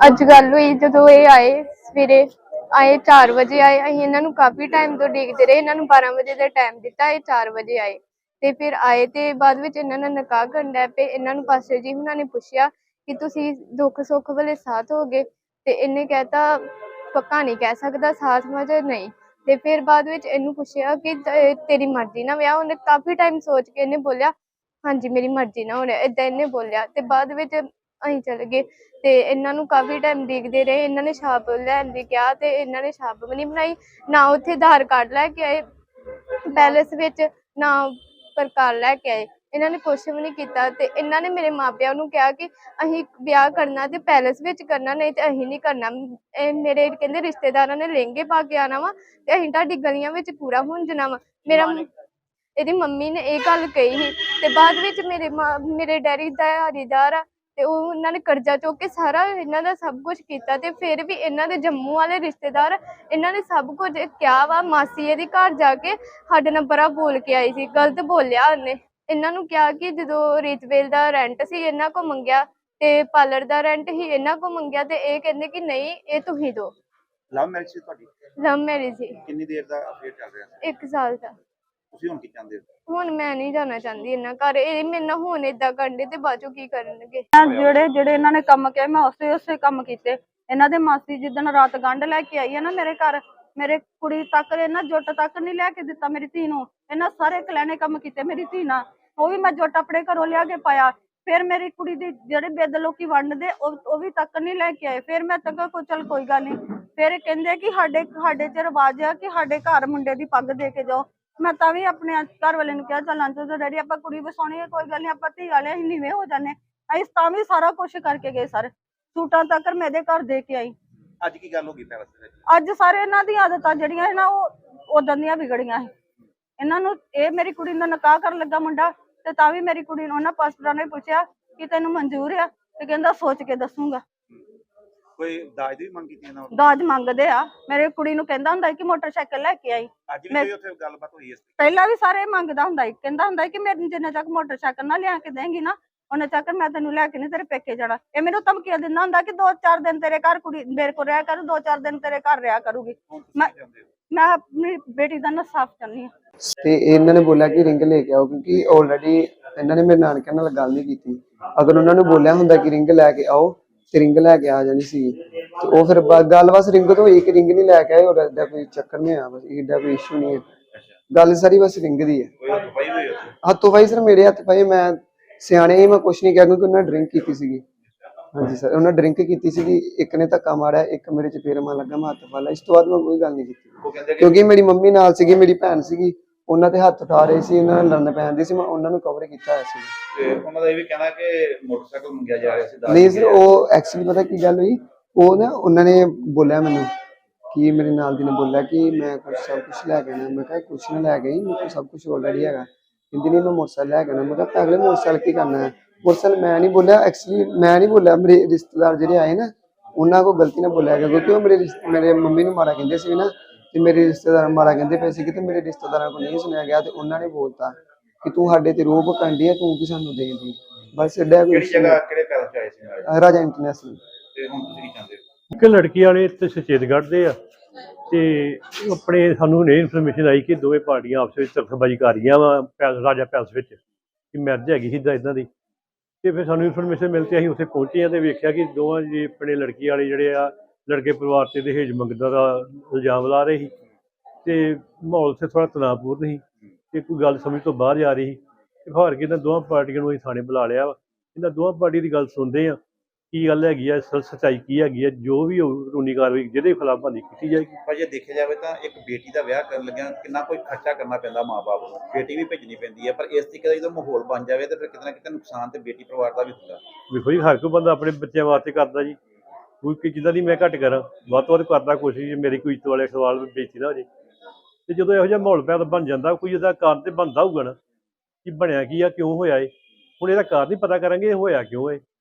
ਅੱਜ ਗੱਲ ਹੋਈ ਜਦੋਂ ਇਹ ਆਏ ਸਵੇਰੇ, ਆਏ 4 ਵਜੇ ਆਏ, ਅਸੀਂ ਇਹਨਾਂ ਨੂੰ ਕਾਫੀ ਟਾਈਮ ਤੋਂ ਉਡੀਕਦੇ ਰਹੇ, ਇਹਨਾਂ ਨੂੰ 12 ਵਜੇ ਦਾ ਟਾਈਮ ਦਿੱਤਾ, ਇਹ 4 ਵਜੇ ਆਏ। ਤੇ ਫਿਰ ਆਏ ਤੇ ਬਾਅਦ ਵਿੱਚ ਇਹਨਾਂ ਨੇ ਨਿਕਾਹ ਕਰਨ ਡੈ ਪਏ, ਇਹਨਾਂ ਨੂੰ ਪਾਸੇ ਜੀ ਉਹਨਾਂ ਨੇ ਪੁੱਛਿਆ ਕਿ ਤੁਸੀਂ ਦੁੱਖ ਸੁੱਖ ਵੇਲੇ ਸਾਥ ਹੋਗੇ? ਤੇ ਇਹਨੇ ਕਹਿਤਾ, ਪੱਕਾ ਨਹੀਂ ਕਹਿ ਸਕਦਾ, ਸਾਥ ਮਜੇ ਨਹੀਂ। ਤੇ ਫਿਰ ਬਾਅਦ ਵਿੱਚ ਇਹਨੂੰ ਪੁੱਛਿਆ ਕਿ ਤੇਰੀ ਮਰਜ਼ੀ ਨਾਲ ਵਿਆਹ ਉਹਨੇ ਕਾਫੀ ਟਾਈਮ ਸੋਚ ਕੇ ਇਹਨੇ ਬੋਲਿਆ, ਹਾਂਜੀ, ਮੇਰੀ ਮਰਜ਼ੀ ਨਾਲ ਰਿਹਾ ਏਦਾਂ ਇਹਨੇ ਬੋਲਿਆ। ਤੇ ਬਾਅਦ ਵਿੱਚ ਅਸੀਂ ਚਲੇ ਗਏ ਤੇ ਇਹਨਾਂ ਨੂੰ ਕਾਫੀ ਟਾਈਮ ਦੇਖਦੇ ਰਹੇ ਇਹਨਾਂ ਨੇ ਛਾਪ ਲੈਣ ਦੀ ਕਿਹਾ ਤੇ ਇਹਨਾਂ ਨੇ ਛਾਪ ਵੀ ਨਹੀਂ ਬਣਾਈ ਨਾ ਉੱਥੇ ਆਧਾਰ ਕਾਰਡ ਲੈ ਕੇ ਆਏ ਪੈਲੇਸ ਵਿੱਚ ਨਾ ਪ੍ਰਕਾਰ ਲੈ ਕੇ ਆਏ ਇਹਨਾਂ ਨੇ ਕੁਛ ਵੀ ਨਹੀਂ ਕੀਤਾ ਤੇ ਇਹਨਾਂ ਨੇ ਮੇਰੇ ਮਾਪਿਆਂ ਨੂੰ ਕਿਹਾ ਕਿ ਅਸੀਂ ਵਿਆਹ ਕਰਨਾ ਤੇ ਪੈਲੇਸ ਵਿੱਚ ਕਰਨਾ ਨਹੀਂ ਤੇ ਅਸੀਂ ਨਹੀਂ ਕਰਨਾ ਮੇਰੇ ਕਹਿੰਦੇ ਰਿਸ਼ਤੇਦਾਰਾਂ ਨੇ ਲਹਿੰਗੇ ਪਾ ਕੇ ਆਣਾ ਵਾ ਤੇ ਅਸੀਂ ਤੁਹਾਡੀ ਗਲੀਆਂ ਵਿੱਚ ਪੂਰਾ ਹੁੰਜਣਾ ਵਾ। ਮੇਰਾ ਇਹਦੀ ਮੰਮੀ ਨੇ ਇਹ ਗੱਲ ਕਹੀ ਸੀ ਤੇ ਬਾਅਦ ਵਿੱਚ ਮੇਰੇ ਮਾਂ ਮੇਰੇ ਡੈਡੀ ਦਾ ਹਰੀਦਾਰ ਆ ਤੇ ਉਹ ਉਹਨਾਂ ਨੇ ਕਰਜ਼ਾ ਚੁੱਕ ਕੇ ਸਾਰਾ ਇਹਨਾਂ ਦਾ ਸਭ ਕੁਝ ਕੀਤਾ ਤੇ ਫਿਰ ਵੀ ਇਹਨਾਂ ਦੇ ਜੰਮੂ ਵਾਲੇ ਰਿਸ਼ਤੇਦਾਰ ਇਹਨਾਂ ਨੇ ਸਭ ਕੁਝ ਕਿਹਾ ਵਾ ਮਾਸੀ ਇਹਦੀ ਘਰ ਜਾ ਕੇ ਸਾਡੇ ਨਾਲ ਬੜਾ ਬੋਲ ਕੇ ਆਈ ਸੀ ਗਲਤ ਬੋਲਿਆ ਉਹਨੇ। ਇਹਨਾਂ ਨੂੰ ਕਿਹਾ ਕਿ ਜਦੋਂ ਰੀਤਵੇਲ ਦਾ ਰੈਂਟ ਸੀ ਇਹਨਾਂ ਕੋ ਮੰਗਿਆ ਤੇ ਪਾਰਲਰ ਦਾ ਰੈਂਟ ਹੀ ਇਹਨਾਂ ਕੋ ਮੰਗਿਆ ਤੇ ਇਹ ਕਹਿੰਦੇ ਕਿ ਨਹੀਂ ਇਹ ਤੁਸੀਂ ਦਿਓ। ਲਵ ਮੈਰਿਜ ਸੀ ਤੁਹਾਡੀ? ਲਵ ਮੈਰਿਜ ਸੀ। ਕਿੰਨੀ ਦੇਰ ਦਾ ਅਫੇਅਰ ਚੱਲ ਰਿਹਾ? ਸੀ ਇੱਕ ਸਾਲ ਦਾ। ਤੁਸੀਂ ਹੁਣ ਕੀ ਚਾਹੁੰਦੇ ਹੋ? ਹੁਣ ਮੈਂ ਨਹੀਂ ਜਾਣਾ ਚਾਹੁੰਦੀ ਇਹਨਾਂ ਘਰ। ਇਹ ਮੇਰੇ ਨਾਲ ਹੁਣ ਏਦਾਂ ਕਰਦੇ ਤੇ ਬਾਅਦ ਚੋਂ ਕੀ ਕਰਨਗੇ? ਜਿਹੜੇ ਜਿਹੜੇ ਇਹਨਾਂ ਨੇ ਕੰਮ ਕਹੇ ਮੈਂ ਉਸੇ ਉਸੇ ਕੰਮ ਕੀਤੇ। ਇਹਨਾਂ ਦੇ ਮਾਸੀ ਜਿੱਦਣ ਰਾਤ ਗੰਢ ਲੈ ਕੇ ਆਈ ਹੈ ਨਾ ਮੇਰੇ ਘਰ ਮੇਰੇ ਕੁੜੀ ਤੱਕ ਇਹਨਾਂ ਜੁੱਟ ਤੱਕ ਨਹੀਂ ਲੈ ਕੇ ਦਿੱਤਾ ਮੇਰੀ ਧੀ ਨੂੰ। ਇਹਨਾਂ ਸਾਰੇ ਕਲਿਆਣੇ ਕੰਮ ਕੀਤੇ ਮੇਰੀ ਧੀ ਨਾਲ। ਉਹ ਵੀ ਮੈਂ ਜੁੱਟ ਆਪਣੇ ਘਰੋਂ ਲਿਆ ਕੇ ਪਾਇਆ। ਫਿਰ ਮੇਰੀ ਕੁੜੀ ਦੀ ਜਿਹੜੇ ਬਿੱਦ ਲੋਕੀ ਵੰਡਦੇ ਉਹ ਉਹ ਵੀ ਤੱਕ ਨਹੀਂ ਲੈ ਕੇ ਆਏ। ਫਿਰ ਮੈਂ ਤੱਕ ਕੋ ਚਲ ਕੋਈ ਗੱਲ ਨਹੀਂ। ਫਿਰ ਇਹ ਕਹਿੰਦੇ ਕਿ ਸਾਡੇ ਸਾਡੇ ਚ ਰਿਵਾਜ ਆ ਕਿ ਸਾਡੇ ਘਰ ਮੁੰਡੇ ਦੀ ਪੱਗ ਦੇ ਕੇ ਜਾਓ। ਮੈਂ ਤਾਂ ਵੀ ਆਪਣੇ ਘਰ ਵਾਲੇ ਨੂੰ ਕਿਹਾ ਚੱਲ ਅੰਤ ਡੈਡੀ ਆਪਾਂ ਕੁੜੀ ਵਸਾਉਣੀ ਹੈ ਕੋਈ ਗੱਲ ਨਹੀਂ ਆਪਾਂ ਧੀ ਵਾਲੇ ਅਸੀਂ ਨੀਵੇਂ ਹੋ ਜਾਂਦੇ ਅਸੀਂ ਤਾਂ ਵੀ ਸਾਰਾ ਕੁਝ ਕਰਕੇ ਗਏ ਸਰ। ਸੂਟਾਂ ਤੱਕ ਮੈਂ ਇਹਦੇ ਘਰ ਦੇ ਕੇ ਆਈ। ਅੱਜ ਕੀ ਗੱਲ ਹੋ ਗਈ ਪੈਲਸ ਦੇ ਵਿੱਚ ਅੱਜ ਸਾਰੇ ਇਹਨਾਂ ਦੀਆਂ ਆਦਤਾਂ ਜਿਹੜੀਆਂ ਹੈ ਨਾ ਉਹ ਉਦੋਂ ਦੀਆਂ ਵਿਗੜੀਆਂ ਹੈ ਇਹਨਾਂ ਨੂੰ ਇਹ ਮੇਰੀ ਕੁੜੀ ਦਾ ਨਿਕਾਹ ਕਰਨ ਲੱਗਾ ਮੁੰਡਾ ਤੇ ਤਾਂ ਵੀ ਮੇਰੀ ਕੁੜੀ ਨੂੰ ਉਹਨਾਂ ਪਾਸਟਰਾਂ ਨੇ ਪੁੱਛਿਆ ਕਿ ਤੈਨੂੰ ਮਨਜ਼ੂਰ ਆ ਤੇ ਕਹਿੰਦਾ ਸੋਚ ਕੇ ਦੱਸੂਗਾ। ਕੋਈ ਦਾਜ ਦੀ ਵੀ ਮੰਗ ਕੀਤੀ ਇਹਨਾਂ ਵੱਲੋਂ? ਦਾਜ ਮੰਗਦੇ ਆ। ਮੇਰੇ ਕੁੜੀ ਨੂੰ ਕਹਿੰਦਾ ਹੁੰਦਾ ਸੀ ਕਿ ਮੋਟਰਸਾਈਕਲ ਲੈ ਕੇ ਆਈ। ਅੱਜ ਵੀ ਮੈਂ- ਕੋਈ ਉੱਥੇ ਗੱਲਬਾਤ ਹੋਈ ਇਸ ਪਹਿਲਾਂ ਵੀ ਸਾਰੇ ਮੰਗਦਾ ਹੁੰਦਾ ਸੀ। ਕਹਿੰਦਾ ਹੁੰਦਾ ਸੀ ਕਿ ਮੇਰੇ ਜਿੰਨੇ ਤੱਕ ਮੋਟਰਸਾਈਕਲ ਨਾ ਲਿਆ ਕੇ ਦੇਂਗੀ ਨਾ ਉਹਨੇ ਤੱਕ ਮੈਂ ਤੈਨੂੰ ਲੈ ਕੇ ਨਹੀਂ ਤੇਰੇ ਪੇਕੇ ਜਾਣਾ। ਇਹ ਮੈਨੂੰ ਧਮਕੀਆਂ ਦਿੰਦਾ ਹੁੰਦਾ ਕਿ ਦੋ ਚਾਰ ਦਿਨ ਤੇਰੇ ਘਰ ਕੁੜੀ ਮੇਰੇ ਕੋਲ ਰਿਹਾ ਕਰੂ ਦੋ ਚਾਰ ਦਿਨ ਤੇਰੇ ਘਰ ਰਿਹਾ ਕਰੂਗੀ। ਹੁਣ ਤੁਸੀਂ ਮੈਂ- ਹੋ? ਮੈਂ ਆਪਣੀ ਬੇਟੀ ਦਾ ਇਨਸਾਫ ਚਾਹੁੰਦੀ ਹਾਂ। ਤੇ ਇਹਨਾਂ ਨੇ ਬੋਲਿਆ ਕਿ ਰਿੰਗ ਲੈ ਕੇ ਆਓ ਕਿਉਂਕਿ ਆਲਰੇਡੀ ਇਹਨਾਂ ਨੇ ਮੇਰੇ ਨਾਨਕਿਆਂ ਨਾਲ ਗੱਲ ਨਹੀਂ ਕੀਤੀ। ਅਗਰ ਉਹਨਾਂ ਨੂੰ ਬੋਲਿਆ ਹੁੰਦਾ ਕਿ ਰਿੰਗ ਲੈ ਕੇ ਆਓ ਤੇ ਰਿੰਗ ਲੈ ਕੇ ਆ ਜਾਣੀ ਸੀ। ਤੇ ਉਹ ਫਿਰ ਬ- ਗੱਲ ਬਸ ਰਿੰਗ ਤੋਂ ਹੋਈ ਕਿ ਰਿੰਗ ਨਹੀਂ ਲੈ ਕੇ ਆਏ ਹੋਰ ਏਦਾਂ ਕੋਈ ਚੱਕਰ ਨਹੀਂ ਆ ਬਸ ਏਡਾ ਕੋਈ ਇਸ਼ੂ ਨਹੀਂ ਹੈ। ਗੱਲ ਸਾਰੀ ਬਸ ਰਿੰਗ ਦੀ ਹੈ। ਕੋਈ ਹੱਥ ਪਾਈ ਹੋਈ ਉੱਥੇ? ਹੱਥੋਂ ਭਾਈ ਸਰ ਮੇਰੇ ਹੱਥ ਭਾਈ ਮੈਂ ਸਿਆਣੇ ਹੀ ਮੈਂ ਕੁਛ ਨਹੀਂ ਕਿਹਾ ਕਿਉਂਕਿ ਉਹਨਾਂ ਡਰਿੰਕ ਕੀਤੀ ਸੀਗੀ। ਹਾਂਜੀ ਸਰ ਉਹਨਾਂ ਡਰਿੰਕ ਕੀਤੀ ਸੀਗੀ ਇੱਕ ਨੇ ਧੱਕਾ ਮਾਰਿਆ ਇੱਕ ਮੇਰੇ ਚ ਫੇਰ ਮਾ ਲੱਗਾ ਮੈਂ ਹੱਥ ਲਿਆ। ਇਸ ਤੋਂ ਬਾਅਦ ਮੈਂ ਕੋਈ ਗੱਲ ਨਹੀਂ ਕੀਤੀ। ਉਹ ਕਹਿੰਦੇ ਕਿ ਕਿਉਂਕਿ ਮੇਰੀ ਮੰਮੀ ਨਾਲ ਸੀਗੀ ਮੇਰੀ ਭੈਣ ਸੀਗੀ ਉਹਨਾਂ ਤੇ ਹੱਥ ਉਠਾ ਰਹੇ ਸੀ ਉਹਨਾਂ ਨਾਲ ਲੜਨ ਪੈਂਦੀ ਸੀ ਮੈਂ ਉਹਨਾਂ ਨੂੰ ਕਵਰ ਕੀਤਾ ਹੋਇਆ ਸੀ। ਤੇ ਉਹਨਾਂ ਦਾ ਇਹ ਵੀ ਕਹਿਣਾ ਕਿ ਮੋਟਰਸਾਈਕਲ ਮੰਗਿਆ ਜਾ ਰਿਹਾ ਸੀ ਦਾਜ ਨਹੀਂ ਮੰਗਿਆ ਸਰ ਉਹ ਐਕਚੁਅਲੀ ਪਤਾ ਕੀ ਗੱਲ ਹੋਈ? ਉਹ ਨਾ ਉਹਨਾਂ ਨੇ ਬੋਲਿਆ ਮੈਨੂੰ ਕਿ ਮੇਰੇ ਨਾਲ ਦੀ ਨੇ ਬੋਲਿਆ ਕਿ ਮੈਂ ਸਭ ਕੁਝ ਲੈ ਕੇ ਆਣਾ ਮੈਂ ਕਿਹਾ ਕੁਛ ਨਹੀਂ ਲੈ ਗਈ ਮੇਰੇ ਕੋਲ ਸਭ ਕੁਝ ਆਲਰੇਡੀ ਹੈਗਾ। ਕਹਿੰਦੀ ਨਹੀਂ ਮੈਂ ਮੋਟਰਸਾਈਕਲ ਲੈ ਕੇ ਆਣਾ ਮੈਂ ਕਿਹਾ ਅਗਲੇ ਮੋਟਰਸਾਈਕਲ ਕੀ ਕਰਨਾ ਹੈ? ਮੋਟਰਸਾਈਕਲ ਮੈਂ ਨਹੀਂ ਬੋਲਿਆ ਐਕਚੁਅਲੀ ਮੈਂ ਨਹੀਂ ਬੋਲਿਆ ਮੇਰੇ ਰਿਸ਼ਤੇਦਾਰ ਜਿਹੜੇ ਆਏ ਨਾ ਉਹਨਾਂ ਕੋ ਗਲਤੀ ਨਾਲ ਬੋਲਿਆ ਗਿਆ ਕਿਉਂਕਿ ਉਹ ਮੇਰੇ ਰਿਸ਼ਤੇ- ਮੇਰੇ ਮੰਮੀ ਨੂੰ ਮਾੜਾ ਕਹਿੰਦੇ ਸੀ ਨਾ ਤੇ ਮੇਰੇ ਰਿਸ਼ਤੇਦਾਰ ਮਾੜਾ ਕਹਿੰਦੇ ਪਏ ਸੀ ਤੇ ਮੇਰੇ ਰਿਸ਼ਤੇਦਾਰਾਂ ਕੋਲ ਨਹੀਂ ਸੁਣਿਆ ਗਿਆ ਤੇ ਉਹਨਾਂ ਨੇ ਬੋਲਤਾ ਕਿ ਤੂੰ ਸਾਡੇ ਤੇ ਰੋਬ ਕੰਡੀ ਹੈ ਤੂੰ ਕੀ ਸਾਨੂੰ ਦੇ ਦੀ ਬਸ ਐਡਾ ਕੋਈ ਕਿਹੜੀ ਜਗ੍ਹਾ ਕਿਹੜੇ ਪੈਲਸ ਚ ਆਏ ਸੀ ਨਾਲ? ਰਾਜਾ ਇੰਟਰਨੈਸ਼ਨਲ। ਤੇ ਹੁਣ ਤੁਸੀਂ ਕੀ ਚਾਹੁੰਦੇ ਹੋ? ਇੱਕ ਲੜਕੀ ਵਾਲੇ ਇੱਥੇ ਸੁਚੇਤਗੜ੍ਹ ਦੇ ਆ ਤੇ ਉਹ ਆਪਣੇ ਸਾਨੂੰ ਨੇ ਇਨਫੋਰਮੇਸ਼ਨ ਆਈ ਕਿ ਦੋਵੇਂ ਪਾਰਟੀਆਂ ਆਪਸ ਵਿੱਚ ਤਰਫਬਾਜ਼ੀ ਕਰ ਰਹੀਆਂ ਵਾ ਪੈਲਸ ਰਾਜਾ ਪੈਲਸ ਵਿੱਚ ਕਿ ਮੈਰਿਜ ਹੈਗੀ ਸੀ ਇਦਾਂ ਇਦਾਂ ਦੀ। ਤੇ ਫਿਰ ਸਾਨੂੰ ਇਨਫੋਰਮੇਸ਼ਨ ਮਿਲ ਕੇ ਅਸੀਂ ਉੱਥੇ ਪਹੁੰਚੇ ਆ ਤੇ ਵੇਖਿਆ ਕਿ ਦੋਵਾਂ ਜੀ ਆਪਣੇ ਲੜਕੀ ਵਾਲੇ ਜਿਹੜੇ ਆ ਲੜਕੇ ਪਰਿਵਾਰ ਤੇ ਦਹੇਜ ਮੰਗਦਾ ਦਾ ਇਲਜ਼ਾਮ ਲਾ ਰਹੇ ਸੀ ਤੇ ਮਾਹੌਲ ਤੇ ਥੋੜਾ ਤਣਾਅਪੂਰਨ ਸੀ ਤੇ ਕੋਈ ਗੱਲ ਸਮਝ ਤੋਂ ਬਾਹਰ ਜਾ ਰਹੀ ਸੀ ਤੇ ਹਾਰ ਕੇ ਇਹਨਾਂ ਦੋਵਾਂ ਪਾਰਟੀਆਂ ਨੂੰ ਅਸੀਂ ਥਾਣੇ ਬੁਲਾ ਲਿਆ ਵਾ। ਇਹਨਾਂ ਦੋਵਾਂ ਪਾਰਟੀ ਦੀ ਗੱਲ ਸੁਣਦੇ ਆ ਕੀ ਗੱਲ ਹੈਗੀ ਆ ਅਸਲ ਸੱਚਾਈ ਕੀ ਹੈਗੀ ਆ ਜੋ ਵੀ ਕਾਨੂੰਨੀ ਕਾਰਵਾਈ ਜਿਹਦੇ ਖਿਲਾਫ ਬੰਦੀ ਕੀਤੀ ਜਾਏਗੀ। ਪਰ ਜੇ ਦੇਖਿਆ ਜਾਵੇ ਤਾਂ ਇੱਕ ਬੇਟੀ ਦਾ ਵਿਆਹ ਕਰਨ ਲੱਗਿਆ ਕਿੰਨਾ ਕੋਈ ਖਰਚਾ ਕਰਨਾ ਪੈਂਦਾ ਮਾਪੇ ਨੂੰ। ਬੇਟੀ ਵੀ ਭੇਜਣੀ ਪੈਂਦੀ ਹੈ ਪਰ ਇਸ ਤਰੀਕੇ ਦਾ ਜਦੋਂ ਮਾਹੌਲ ਬਣ ਜਾਵੇ ਤਾਂ ਫਿਰ ਕਿਤੇ ਨਾ ਕਿਤੇ ਨੁਕਸਾਨ ਤੇ ਬੇਟੀ ਪਰਿਵਾਰ ਦਾ ਵੀ ਹੁੰਦਾ। ਵੇਖੋ ਜੀ ਹਰ ਕੋਈ ਬੰਦਾ ਆਪਣੇ ਬੱਚਿਆਂ ਵਾਸਤੇ ਕਰਦਾ ਜੀ। ਕੋਈ ਜਿੱਦਾਂ ਦੀ ਮੈਂ ਘੱਟ ਕਰਾਂ, ਵੱਧ ਤੋਂ ਵੱਧ ਕਰਦਾ ਕੋਸ਼ਿਸ਼ ਮੇਰੀ ਕੋਈ ਇੱਜ਼ਤ ਵਾਲੇ ਸਵਾਲ ਬੇਇੱਜ਼ਤੀ ਨਾ ਹੋ ਜੇ। ਤੇ ਜਦੋਂ ਇਹੋ ਜਿਹਾ ਮਾਹੌਲ ਪਿਆ ਬਣ ਜਾਂਦਾ, ਕੋਈ ਇਹਦਾ ਕਾਰਨ ਤੇ ਬਣਦਾ ਹੋਊਗਾ ਨਾ, ਕਿ ਬਣਿਆ ਕੀ ਆ, ਕਿਉਂ ਹੋਇਆ ਏ ਹੁਣ ਇਹਦਾ ਕਾਰਨ ਹੀ ਪਤਾ ਕਰਾਂਗੇ, ਇਹ ਹੋਇਆ ਕਿਉਂ ਏ